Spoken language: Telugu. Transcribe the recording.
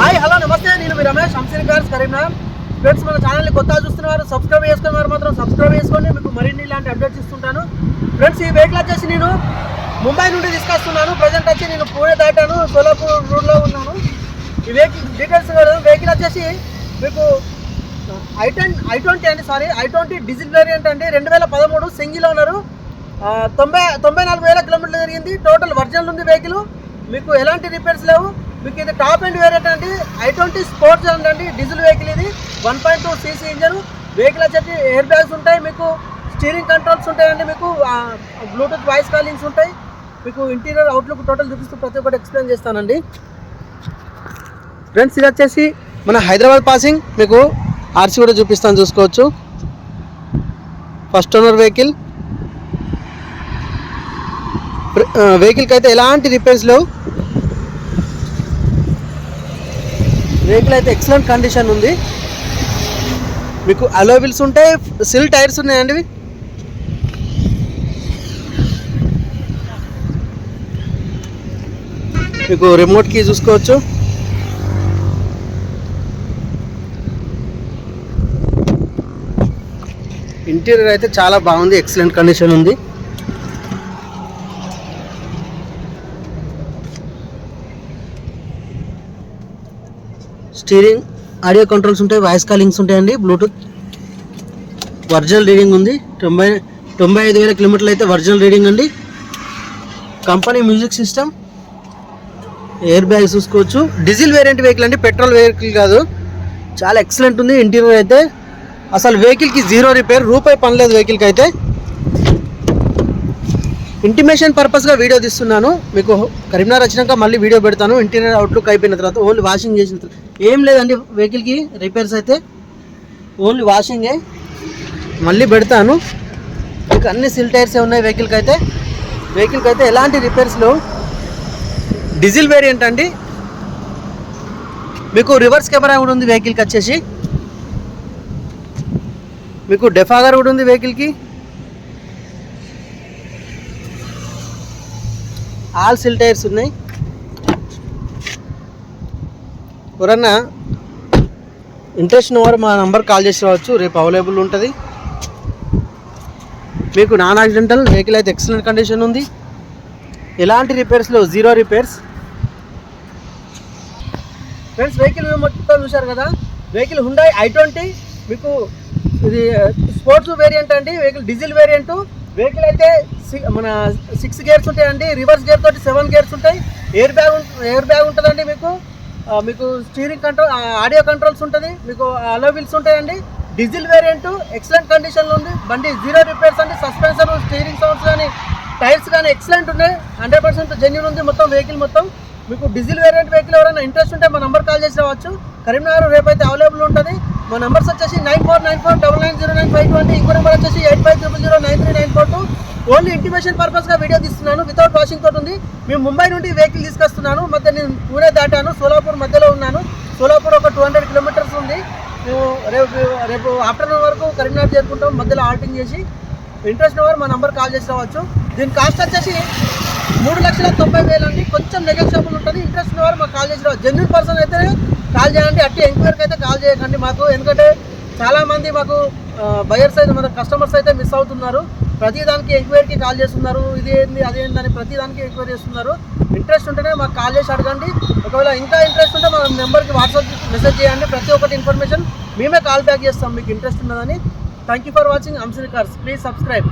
హాయ్ హలో నమస్తే. నేను మీ రమేష్ హంసీని కార్స్ కరీంనగర్ ఫ్రెండ్స్ మన ఛానల్ని కొత్తగా చూస్తున్నవారు సబ్స్క్రైబ్ చేసుకున్న వారు మాత్రం సబ్స్క్రైబ్ చేసుకోండి. మీకు మరిన్ని ఇలాంటి అప్డేట్స్ ఇస్తుంటాను. ఫ్రెండ్స్ ఈ వెహికల్ వచ్చేసి నేను ముంబై నుండి తీసుకొస్తున్నాను. ప్రజెంట్ వచ్చి నేను పూణే దాటాను. సోలాపూర్ రోడ్లో ఉన్నాను. ఈ వెహికల్ డీటెయిల్స్ వెహికల్ వచ్చేసి మీకు ఐ టెన్ ఐ ట్వంటీ అండి sorry i twenty diesel variant అండి. రెండు వేల పదమూడు సింగిల్ ఓనరు తొంభై తొంభై నాలుగు వేల కిలోమీటర్లు జరిగింది. టోటల్ వర్జన్లు ఉంది వెహికల్ మీకు ఎలాంటి రిపేర్స్ లేవు. మీకు ఇది టాప్ అండ్ వేరియంట్ అండి. ఐ ట్వంటీ స్పోర్ట్స్ అండి. డీజిల్ వెహికల్ ఇది. One point two CC engine vehicle వచ్చేసి ఎయిర్ బ్యాగ్స్ ఉంటాయి మీకు. స్టీరింగ్ కంట్రోల్స్ ఉంటాయండి మీకు. బ్లూటూత్ వాయిస్ కాలింగ్స్ ఉంటాయి. మీకు ఇంటీరియర్ అవుట్లుక్ టోటల్ చూపిస్తూ ప్రతి ఒక్కటి ఎక్స్ప్లెయిన్ చేస్తానండి. ఫ్రెండ్స్ ఇది వచ్చేసి మన హైదరాబాద్ పాసింగ్ మీకు ఆర్సీ కూడా చూపిస్తాను చూసుకోవచ్చు. ఫస్ట్ ఓనర్ వెహికల్ వెహికల్కి అయితే ఎలాంటి రిపేర్స్ లేవు. వెహికల్ అయితే ఎక్సలెంట్ కండిషన్ ఉంది. మీకు అలోవిల్స్ ఉంటాయి సిల్ టైర్స్ ఉన్నాయండి మీకు రిమోట్ కీ చూసుకోవచ్చు. ఇంటీరియర్ అయితే చాలా బాగుంది ఎక్సలెంట్ కండిషన్ ఉంది. స్టీరింగ్ ఆడియో కంట్రోల్స్ ఉంటాయి వాయిస్ కాలింగ్స్ ఉంటాయండి బ్లూటూత్. ఒరిజినల్ రీడింగ్ ఉంది. తొంభై తొంభై ఐదు వేల కిలోమీటర్లు అయితే ఒరిజినల్ రీడింగ్ అండి. Company music system air bag చూసుకోవచ్చు. డీజిల్ వేరియంట్ వెహికల్ అండి పెట్రోల్ వెహికల్ కాదు. చాలా ఎక్సలెంట్ ఉంది ఇంటీరియర్ అయితే. అసలు వెహికల్కి జీరో రిపేర్ రూపాయి పనిలేదు వెహికల్కి అయితే. ఇంటిమేషన్ పర్పస్గా వీడియో తీస్తున్నాను. మీకు కరీంనగర్ వచ్చినాక మళ్ళీ వీడియో పెడతాను. ఇంటీరియర్ అవుట్లుక్ అయిపోయిన తర్వాత ఓన్లీ వాషింగ్ చేసిన తర్వాత. ఏం లేదండి వెహికల్కి రిపేర్స్ అయితే. ఓన్లీ వాషింగే మళ్ళీ పెడతాను. మీకు అన్ని సిల్ టైర్స్ ఉన్నాయి వెహికల్కి అయితే. వెహికల్కి అయితే ఎలాంటి రిపేర్స్ లేవు. డీజిల్ వేరియంట్ అండి. మీకు రివర్స్ కెమెరా కూడా ఉంది వెహికల్కి వచ్చేసి. మీకు డెఫాగర్ కూడా ఉంది వెహికల్కి ఆల్ సిల్ టైర్స్ ఉన్నాయి. ఎవరన్నా ఇంట్రెస్ట్ ఉన్నవారు మా నంబర్ కాల్ చేసి రావచ్చు. రేపు అవైలబుల్ ఉంటుంది. మీకు నాన్ యాక్సిడెంటల్ వెహికల్ అయితే ఎక్సలెంట్ కండిషన్ ఉంది. ఎలాంటి రిపేర్స్లో జీరో రిపేర్స్ ఫ్రెండ్స్ వెహికల్ మొత్తం చూశారు కదా? వెహికల్ హుండాయ్ ఐ ట్వంటీ మీకు ఇది స్పోర్ట్స్ వేరియంట్ అండి. వెహికల్ డీజిల్ వేరియంట్ వెహికల్ అయితే సి- మన సిక్స్ గేర్స్ ఉంటాయండి. రివర్స్ గేర్ తోటి సెవెన్ గేర్స్ ఉంటాయి. ఎయిర్ బ్యాగ్ ఎయిర్ బ్యాగ్ ఉంటుందండి మీకు. మీకు స్టీరింగ్ కంట్రోల్ ఆడియో కంట్రోల్స్ ఉంటుంది మీకు అలోవిల్స్ ఉంటాయండి. డీజిల్ వేరియంట్ ఎక్సలెంట్ కండిషన్లో ఉంది. బండి జీరో రిపేర్స్ అండి సస్పెన్సర్ స్టీరింగ్ సౌండ్స్ కానీ టైర్స్ కానీ ఎక్సలెంట్ ఉన్నాయి. హండ్రెడ్ పర్సెంట్ జెన్యున్ ఉంది మొత్తం వెహికల్ మొత్తం. మీకు డీజిల్ వేరియంట్ వెహికల్ ఎవరైనా ఇంట్రెస్ట్ ఉంటే మా నంబర్ కాల్ చేసి రావచ్చు. కరీంనగర్ రేపు అయితే అవైలబుల్ ఉంటుంది. మా నంబర్స్ వచ్చేసి nine four nine four double nine zero nine five twenty ఇంకో నెంబర్ వచ్చేసి eight five triple zero nine three nine four two only intimation పర్పస్గా video తీస్తున్నాను. వితౌట్ వాషింగ్ తోటి ఉంది. మేము ముంబై నుండి వెహికల్ తీసుకొస్తున్నాను. మధ్య నేను పూణే దాటాను. సోలాపూర్ మధ్యలో ఉన్నాను. సోలాపూర్ ఒక టూ హండ్రెడ్ కిలోమీటర్స్ ఉంది. మేము రేపు రేపు ఆఫ్టర్నూన్ వరకు కరీంనగర్ చేరుకుంటాం. మధ్యలో ఆల్టింగ్ చేసి ఇంట్రెస్ట్ ఉన్నవారు మా నంబర్ కాల్ చేసి రావచ్చు. దీని కాస్ట్ వచ్చేసి మూడు లక్షల తొంభై వేలు అండి. కొంచెం నెగోషియబుల్ ఉంటుంది. ఇంట్రెస్ట్ ఉన్నవారు మాకు కాల్ చేసి రావచ్చు. జెన్యున్ పర్సన్ అయితే కాల్ చేయండి. అట్టి ఎంక్వైరీకి అయితే కాల్ చేయకండి మాకు. ఎందుకంటే చాలామంది మాకు బయర్స్ అయితే మన కస్టమర్స్ అయితే మిస్ అవుతున్నారు. ప్రతిదానికి ఎంక్వైరీకి కాల్ చేస్తున్నారు. ఇదేంది అదేందని ప్రతిదానికి ఎంక్వైరీ చేస్తున్నారు. ఇంట్రెస్ట్ ఉంటేనే మాకు కాల్ చేసి అడగండి. ఒకవేళ ఇంకా ఇంట్రెస్ట్ ఉంటే మా నెంబర్కి వాట్సాప్ మెసేజ్ చేయండి. ప్రతి ఒక్కటి ఇన్ఫర్మేషన్ మేమే కాల్ బ్యాక్ చేస్తాం. మీకు ఇంట్రెస్ట్ ఉన్నదని. Thank you for watching. Amshi cars please subscribe.